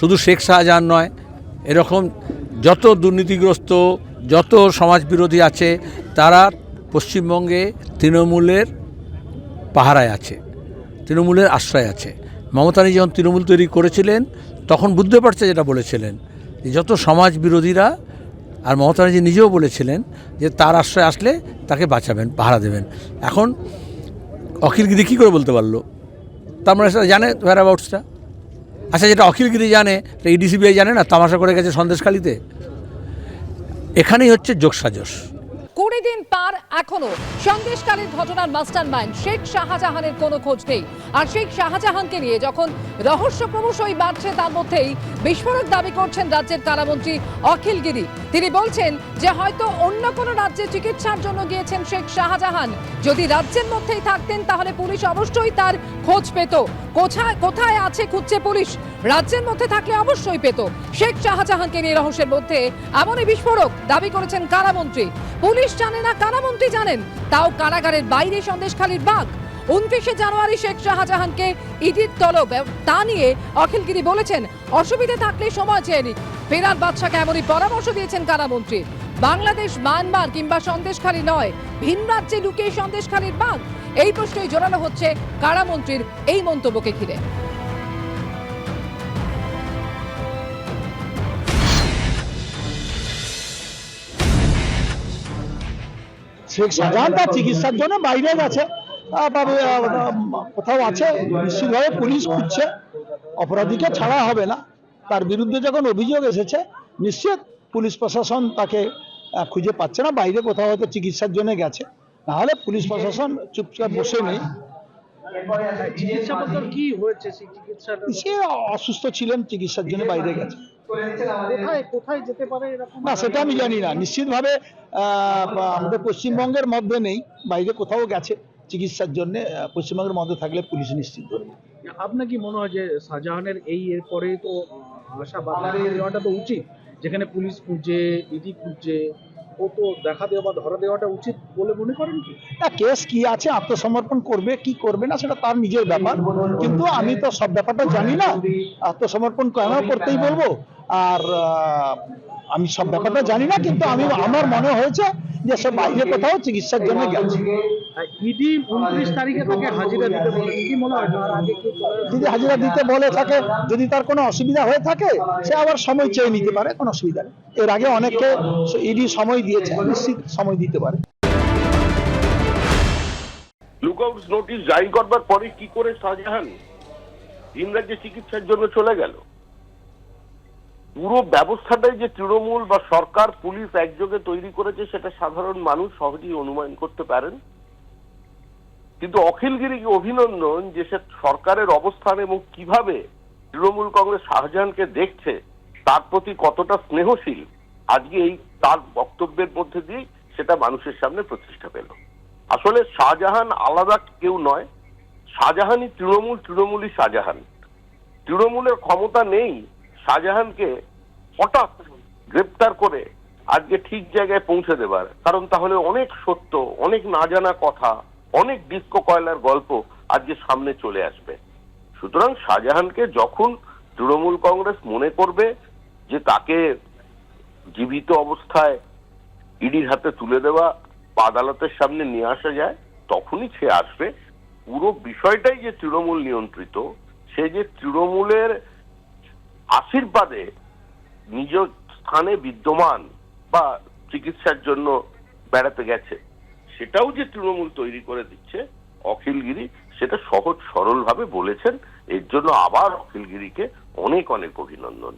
শুধু শেখ শাহজাহান নয়, এরকম যত দুর্নীতিগ্রস্ত, যত সমাজবিরোধী আছে, তারা পশ্চিমবঙ্গে তৃণমূলের পাহারায় আছে, তৃণমূলের আশ্রয় আছে। মমতানি যখন তৃণমূল তৈরি করেছিলেন, তখন বুঝতে পারছে যেটা বলেছিলেন, যে যত সমাজ বিরোধীরা আর মমতা ব্যানার্জি নিজেও বলেছিলেন যে তার আশ্রয় আসলে তাকে বাঁচাবেন, পাহারা দেবেন। এখন অখিলগিরি কী করে বলতে পারল? তার মানে সেটা জানে অ্যাবাউটসটা আচ্ছা যেটা অখিলগিরি জানে, এটা ইডিসিবিআই জানে না? তামাশা করে গেছে সন্দেশখালিতে। এখানেই হচ্ছে যোগসাজশ। কুড়ি দিন পার এখনও। সন্দেশকালীন ঘটনার মাস্টার মাইন্ড শেখ শাহজাহানের কোনো খোঁজ নেই। আর শেখ শাহজাহানকে নিয়ে যখন রহস্য ক্রমশই বাড়ছে, তার মধ্যেই বিস্ফোরক দাবি করছেন রাজ্যের কারামন্ত্রী অখিল গিরি। তিনি বলছেন যে, হয়তো অন্য কোনো রাজ্যে চিকিৎসার জন্য গিয়েছেন শেখ শাহজাহান। যদি রাজ্যের মধ্যেই থাকতেন, তাহলে পুলিশ অবশ্যই তার খোঁজ পেত। কোথায় কোথায় আছে খুঁজছে পুলিশ? রাজ্যের মধ্যে থাকলে অবশ্যই পেত। শেখ শাহজাহানকে নিয়ে রহস্যের মধ্যে এমনই বিস্ফোরক দাবি করেছেন কারামন্ত্রী। পুলিশ জানে না কারামন্ত্রী জানেন? তাও কারাগারের বাইরে সন্দেশখালীর বাঘ। উনত্রিশে জানুয়ারি শেখ শাহজাহানকে ইডির তলব তা নিয়ে অখিলগিরি বলেছেন, অসুবিধে থাকলে সময় চেয়ে নিক ফেরার বাদশাকে এমনই পরামর্শ দিয়েছেন কারামন্ত্রী বাংলাদেশ, মায়ানমার কিংবা সন্দেশখালী নয়, ভিন রাজ্যে লুকিয়ে সন্দেশখালীর বাঘ? এই প্রশ্নই জোরালো হচ্ছে কারামন্ত্রীর এই মন্তব্যকে ঘিরে। শেখ শাহজাহান তার চিকিৎসার জন্য বাইরে গেছে। কোথাও আছে নিশ্চিতভাবে পুলিশ খুঁজছে। অপরাধীকে ছাড়া হবে না। তার বিরুদ্ধে যখন অভিযোগ এসেছে নিশ্চিত পুলিশ প্রশাসন তাকে খুঁজে পাচ্ছে না। বাইরে কোথাও হয়তো চিকিৎসার জন্য গেছে। নাহলে পুলিশ প্রশাসন চুপচাপ বসে নেই। সে অসুস্থ ছিলেন চিকিৎসার জন্য বাইরে গেছে। কোথায় কোথায় যেতে পারে এরকম না সেটা আমি জানি না। নিশ্চিতভাবে আমাদের পশ্চিমবঙ্গের মধ্যে নেই বাইরে কোথাও গেছে চিকিৎসার জন্য পশ্চিমবঙ্গের মধ্যে থাকলে পুলিশ নিশ্চিত ধরবে আপনার কি মনে হয় যে শাহজাহানের এই এর পরে তো আশা দেওয়াটা তো উচিত? যেখানে পুলিশ খুঁজছে ইডি খুঁজছে ও তো দেখা দেওয়া বা ধরা দেওয়াটা উচিত বলে মনে করেন কি? না কেস কি আছে আত্মসমর্পণ করবে কি করবে না সেটা তার নিজের ব্যাপার। কিন্তু আমি তো সব ব্যাপারটা জানি না। আত্মসমর্পণ কেন করতেই বলব? আর আহ, আমি সব ব্যাপারটা জানি না কিন্তু আমি আমার মনে হয়েছে যে সে বাইরে কোথাও চিকিৎসার জন্য গেছে। ইডি উনত্রিশ তারিখে তাকে হাজিরা দিতে বলে কি মনে হয়? যদি হাজিরা দিতে বলে থাকে যদি তার কোনো অসুবিধা হয়ে থাকে সে আবার সময় চেয়ে নিতে পারে কোনো অসুবিধা নেই। এর আগে অনেককে ইডি সময় দিয়েছে নিশ্চিত সময় দিতে পারে। লুকআউট নোটিশ জারি করবার পরে কি করে শাহজাহান রাজ্যে চিকিৎসার জন্য চলে গেল? পুরো ব্যবস্থাটাই যে তৃণমূল বা সরকার, পুলিশ একযোগে তৈরি করেছে, সেটা সাধারণ মানুষ সহজেই অনুমান করতে পারেন। কিন্তু অখিলগিরিকে অভিনন্দন যে সে সরকারের অবস্থান এবং কীভাবে তৃণমূল কংগ্রেস শাহজাহানকে দেখছে, তার প্রতি কতটা স্নেহশীল, আজকে এই তার বক্তব্যের মধ্যে দিয়ে সেটা মানুষের সামনে প্রতিষ্ঠা পেল। আসলে শাহজাহান আলাদা কেউ নয়, শাহজাহানই তৃণমূল, তৃণমূলই শাহজাহান। তৃণমূলের ক্ষমতা নেই শাহজাহানকে হঠাৎ গ্রেপ্তার করে আজকে ঠিক জায়গায় পৌঁছে দেবার। কারণ তাহলে অনেক সত্য, অনেক না জানা কথা, অনেক ডিস্কো কয়লার গল্প আজকে সামনে চলে আসবে। সুতরাং শাহজাহানকে যখন তৃণমূল কংগ্রেস মনে করবে যে তাকে জীবিত অবস্থায় ইডির হাতে তুলে দেওয়া বা আদালতের সামনে নিয়ে আসা যায়, তখনই সে আসবে। পুরো বিষয়টাই যে তৃণমূল নিয়ন্ত্রিত, সে যে তৃণমূলের আশীর্বাদে নিজ স্থানে বিদ্যমান বা চিকিৎসার জন্য বেড়াতে গেছে। সেটাও যে তৃণমূল তৈরি করে দিচ্ছে, অখিলগিরি সেটা সহজ সরলভাবে বলেছেন। এর জন্য আবার অখিলগিরিকে অনেক অনেক অভিনন্দন।